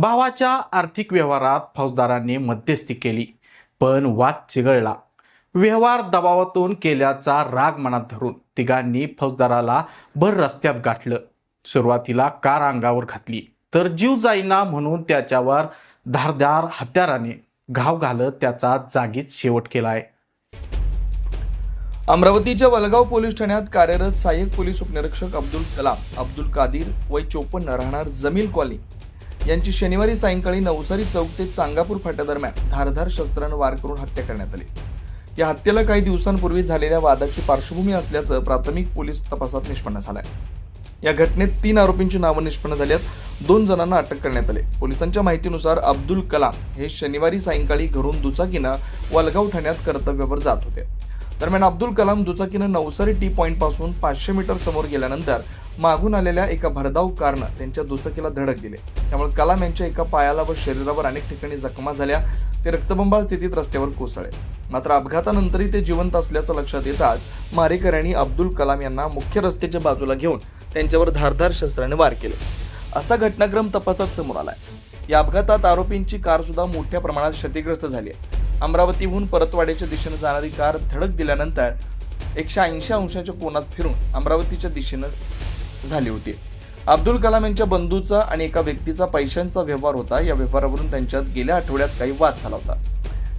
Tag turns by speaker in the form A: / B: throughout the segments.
A: भावाच्या आर्थिक व्यवहारात फौजदारांनी मध्यस्थी केली पण वाद चिघळला. व्यवहार दबावातून केल्याचा राग मनात धरून तिघांनी फौजदाराला भर रस्त्यात गाठलं. सुरुवातीला कार अंगावर घातली तर जीव जाईना म्हणून त्याच्यावर धारदार हत्याराने घाव घालत त्याचा जागीच शेवट केलाय.
B: अमरावतीच्या वलगाव पोलीस ठाण्यात कार्यरत सहाय्यक पोलीस उपनिरीक्षक अब्दुल कलाम अब्दुल कादीर वय चोपन्न राहणार जमील कॉलनी. यांची शनिवारी सायंकाळी नवसारी चौक ते चांगापूर फाट्यादरम्यान धारधार शस्त्रानं वार करून हत्या करण्यात आली. या हत्येला काही दिवसांपूर्वी झालेल्या वादाची पार्श्वभूमी असल्याचं प्राथमिक पोलीस तपासात निष्पन्न झालंय. या घटनेत तीन आरोपींची नावं निष्पन्न झाल्यात दोन जणांना अटक करण्यात आली. पोलिसांच्या माहितीनुसार अब्दुल कलाम हे शनिवारी सायंकाळी घरून दुचाकीनं वलगाव ठाण्यात कर्तव्यावर जात होते. दरम्यान अब्दुल कलाम दुचाकीनं नवसारी टी पॉईंटपासून पाचशे मीटर समोर गेल्यानंतर मागून आलेल्या एका भरधाव कारनं त्यांच्या दुचाकीला धडक दिले. त्यामुळे कलाम यांच्या एका पायाला व शरीरावर अनेक ठिकाणी जखमा झाल्या. ते रक्तबंबाळ स्थितीत रस्त्यावर कोसळले. मात्र अपघातानंतरही ते जिवंत असल्याचं लक्षात येताच मारेकऱ्यांनी अब्दुल कलाम यांना मुख्य रस्त्याच्या बाजूला घेऊन त्यांच्यावर धारधार शस्त्राने वार केले. असा घटनाक्रम तपासात समोर आलाय. या अपघातात आरोपींची कार सुद्धा मोठ्या प्रमाणात क्षतिग्रस्त झाली आहे. अमरावतीहून परतवाड्याच्या दिशेनं जाणारी कार धडक दिल्यानंतर एकशे ऐंशी अंशाच्या कोनात फिरून अमरावतीच्या दिशेनं झाली होती. अब्दुल कलाम यांच्या बंधूचा आणि एका व्यक्तीचा पैशांचा व्यवहार होता. या व्यवहारावरून त्यांच्यात गेल्या आठवड्यात काही वाद झाला होता.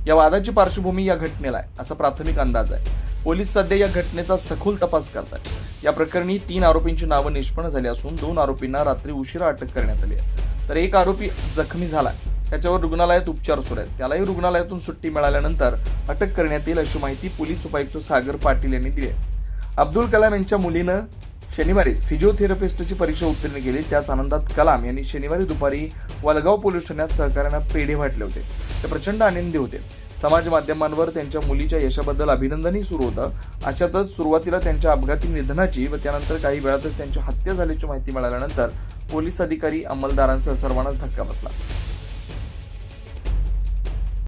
B: या वादाची पार्श्वभूमी या घटनेला आहे असा प्राथमिक अंदाज आहे. पोलीस सध्या या घटनेचा सखोल तपास करतात या प्रकरणी तीन आरोपींची नावं निष्पन्न झाली असून दोन आरोपींना रात्री उशिरा अटक करण्यात आली आहे. तर एक आरोपी जखमी झाला. त्याच्यावर रुग्णालयात उपचार सुरू आहेत. त्यालाही रुग्णालयातून सुट्टी मिळाल्यानंतर अटक करण्यात येईल अशी माहिती पोलीस उपायुक्त सागर पाटील यांनी दिली आहे. अब्दुल कलाम यांच्या मुलीनं शनिवारीच फिजिओथेरपिस्टची परीक्षा उत्तीर्ण केली. त्याच आनंदात कलाम यांनी शनिवारी दुपारी वलगाव पोलीस ठाण्यात सहकाऱ्यांना पेढे वाटले होते. ते प्रचंड आनंदी होते. समाज माध्यमांवर त्यांच्या मुलीच्या यशाबद्दल अभिनंदनही सुरू होतं. अशातच सुरुवातीला त्यांच्या अपघाती निधनाची व त्यानंतर काही वेळातच त्यांची हत्या झाल्याची माहिती मिळाल्यानंतर पोलीस अधिकारी अंमलदारांसह सर्वांनाच धक्का बसला.